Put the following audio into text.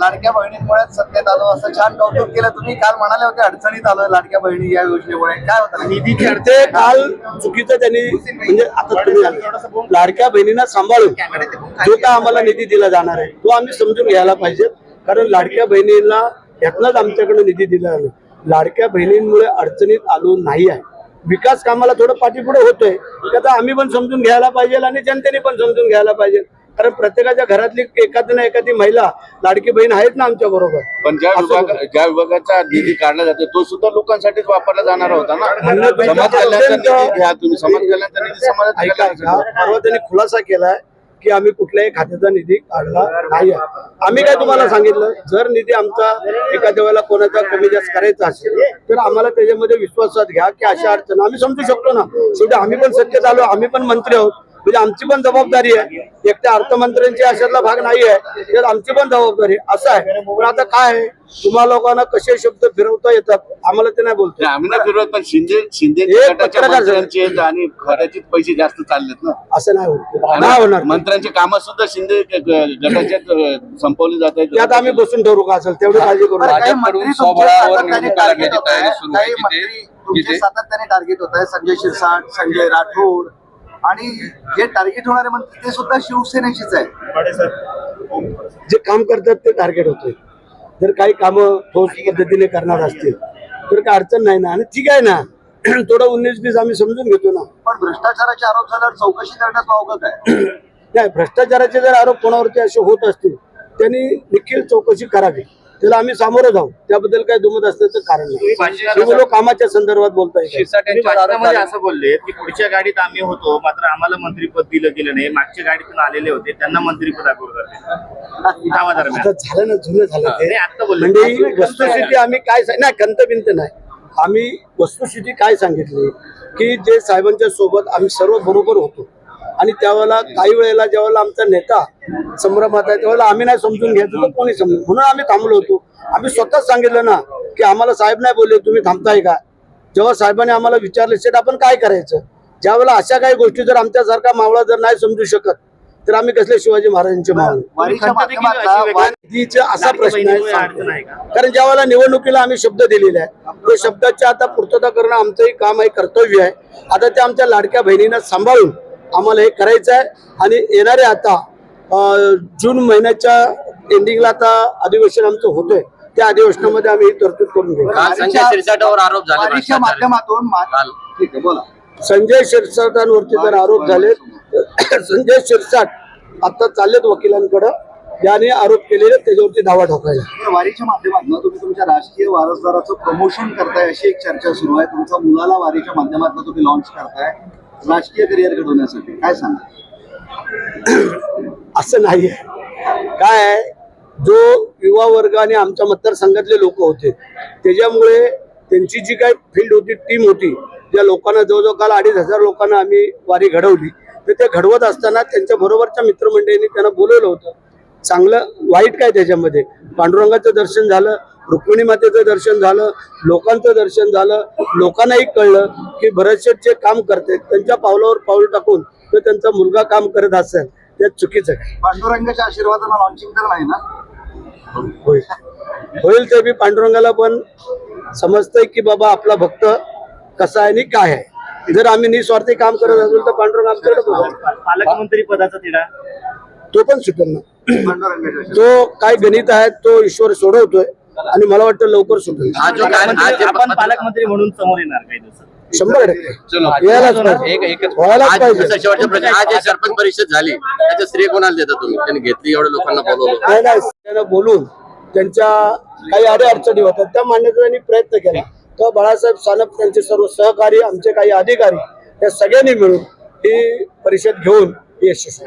लाडक्या बहिणींमुळे सत्तेत आलो असं छान कौतुक केलं. तुम्ही काल म्हणाले होते अडचणीत आलो लाडक्या बहिणी या योजनेमुळे. काय होतं? निधीची ते काल चुकीचं त्यांनी म्हणजे आता तुम्ही लाडक्या बहिणींना सांभाळून जो का आम्हाला निधी दिला जाणार आहे तो आम्ही समजून घ्यायला पाहिजे. कारण लाडक्या बहिणींना यातनंच आमच्याकडे निधी दिला जाणार. लाडक्या बहिणींमुळे अडचणीत आलो नाही आहे. विकास कामाला थोडं पाठीपुढे होतोय. त्याचा आम्ही पण समजून घ्यायला पाहिजे आणि जनतेने पण समजून घ्यायला पाहिजे. कारण प्रत्येकाच्या घरातली एखादी ना एखादी महिला लाडकी बहीण आहेत ना आमच्या बरोबर. पण ज्या विभाग ज्या विभागाचा निधी काढला जातो तो सुद्धा लोकांसाठीच वापरला जाणार होता ना? समाज कल्याणचा अत्यंत- निधी घ्या तुम्ही समाज कल्याणचा निधी समाजात त्यांनी खुलासा केलाय की आम्ही कुठल्याही खात्याचा निधी काढला नाही. आम्ही काय तुम्हाला सांगितलं? जर निधी आमचा एखाद्या वेळेला कोणाचा कमी जास्त करायचा असेल तर आम्हाला त्याच्यामध्ये विश्वासात घ्या की अशा अडचण आम्ही समजू शकतो ना. शेवटी आम्ही पण सत्तेत आलो आम्ही पण मंत्री आहोत. म्हणजे आमची पण जबाबदारी आहे. एकट्या अर्थमंत्र्यांची अशातला भाग नाही आहे तर आमची पण जबाबदारी आहे. असं आहे. पण आता काय आहे? तुम्हा लोकांना कसे शब्द फिरवता येतात आम्हाला ते नाही बोलतो आम्ही नाही फिरवत पण शिंदे शिंदे एक गटाच्या पत्रकार मंत्र्यांचे आहेत आणि खऱ्याचे पैसे जास्त चाललेत ना. असं नाही होत. नाही होणार. मंत्र्यांची कामं सुद्धा शिंदे ग- ग- गटाच्यात अ, संपवली जात त्यात आम्ही बसून ठरवू का असेल? तेवढी काळजी करू बरं, नका. काही भाजपकडून मंत्री स्वबळावर तुमचे निवडणुका सातत्याने लागण्याची target तयारी होत सुरू आहे. आहे. काही जिथे- मंत्री तुमचे जिथे- सातत्याने टार्गेट होत आहे संजय शिरसाट संजय राठोड आणि जे टार्गेट होणारे मंत्री ते सुद्धा शिवसेनेचीच आहे जे काम करतात ते टार्गेट होते. जर काही कामं ठोस पद्धतीने करणार असतील तर काय अडचण नाही ना. आणि ठीक आहे ना. थोडं उन्नीस बीस आम्ही समजून घेतो ना. पण भ्रष्टाचाराचे आरोप झाल्यावर चौकशी करण्यात वावगं काय नाही भ्रष्टाचाराचे जर आरोप कोणावरती असे होत असतील त्यांनी देखील चौकशी करावी. त्याला आम्ही सामोरं जाऊ. त्याबद्दल काही दुमत असण्याचं कारण नाही. बोलो कामाच्या संदर्भात बोलता येईल शिरसाट तुम्ही यांच्यावर आरोप भाषणामध्ये झाले. असं बोलले की पुढच्या गाडीत आम्ही होतो मात्र आम्हाला मंत्रीपद दिलं गेलं नाही. मागच्या गाडीतून आलेले होते त्यांना मंत्रीपद झालं ना जुनं झालं. म्हणजे वस्तुस्थिती आम्ही काय नाही खंत बिंत नाही. आम्ही वस्तुस्थिती काय सांगितली? की जे साहेबांच्या सोबत आम्ही सर्व बरोबर होतो. आणि त्यावेळेला काही वेळेला ज्यावेळेला आमचा नेता संभ्रमात आहे त्यावेळेला आम्ही नाही समजून घ्यायचो तर कोणी समजून म्हणून आम्ही थांबलो होतो. आम्ही स्वतःच सांगितलं ना की आम्हाला साहेब नाही बोलले तुम्ही थांबताय का? जेव्हा साहेबांनी आम्हाला विचारले शेट आपण काय करायचं? ज्यावेळेला अशा काही गोष्टी जर आमच्यासारखा मावळा जर नाही समजू शकत तर आम्ही कसले शिवाजी महाराजांचे मावळे? असा प्रश्न आहे? कारण ज्या वेळेला निवडणुकीला आम्ही शब्द दिलेले आहे तो शब्दाची आता पूर्तता करणं आमचंही काम आहे कर्तव्य आहे. आता त्या आमच्या लाडक्या बहिणींना सांभाळून आम्हाला हे करायचं आहे. आणि येणारे आता जून महिन्याच्या एंडिंगला आता अधिवेशन आमचं होतंय. त्या अधिवेशनामध्ये आम्ही ही तरतूद करून घेऊ. काल संजय शिरसाटावर आरोप झाले वारीच्या भ्रष्टाचार. माध्यमातून मा- काल. ठीक आहे बोला. संजय शिरसाटांवरती जर आरोप झाले संजय शिरसाट आता चाललेत वकिलांकडं. ज्याने आरोप केलेले त्याच्यावरती दावा ठोकायला. वारीच्या माध्यमातून तुम्ही तुमच्या राजकीय वारसदाराचं प्रमोशन करताय अशी एक चर्चा सुरू आहे. तुमचा मुलाला वारीच्या माध्यमातून तुम्ही लॉन्च करताय. राजकीय करिअर घडवण्यासाठी काय सांगा असं नाहीये. काय आहे? जो युवा वर्ग आणि आमच्या मतदारसंघातले लोक होते त्याच्यामुळे त्यांची जी काही फील्ड होती टीम होती त्या लोकांना जवळजवळ काल अडीच हजार लोकांना आम्ही वारी घडवली. तर ते घडवत असताना त्यांच्या बरोबरच्या मित्रमंडळींनी त्यांना बोलवलं होतं. चांगलं वाईट काय त्याच्यामध्ये? पांडुरंगाचं दर्शन झालं रुक्मिणी मातेचं दर्शन झालं लोकांचं दर्शन झालं लोकांनाही कळलं की भरतशेठ जे काम करते त्यांच्या पावलावर पाऊल टाकून तो त्यांचा मुलगा काम करत असेल ते चुकीचं आहे. पांडुरंगाच्या आशीर्वादानं लॉन्चिंग तर नाही ना? होईल. होईल ते बी पांडुरंगाला पण समजतंय की बाबा आपला भक्त कसा आहे आणि काय आहे. जर आम्ही निस्वार्थी काम करत असेल तर पांडुरंग आमच्याकडे. पालकमंत्री पदाचा तिढा. तो पण सुटेल ना. तो काय गणित आहे तो ईश्वर सोडवतोय. आणि मला वाटतं लवकर सुटेल आपण पालकमंत्री म्हणून समोर येणार काही दिवसात. शंभर टक्के. सरपंच परिषद झाली त्याचं श्रेय कोणाला देता तुम्ही? त्यांनी घेतली एवढ्या लोकांना बोलवलं. नाही नाही. त्यानं बोलून त्यांच्या काही अडी अडचणी होत्या त्या मांडण्याचा त्यांनी प्रयत्न केला. तेव्हा बाळासाहेब सानप त्यांचे सर्व सहकारी आमचे काही अधिकारी या सगळ्यांनी मिळून ही परिषद घेऊन यशस्वी.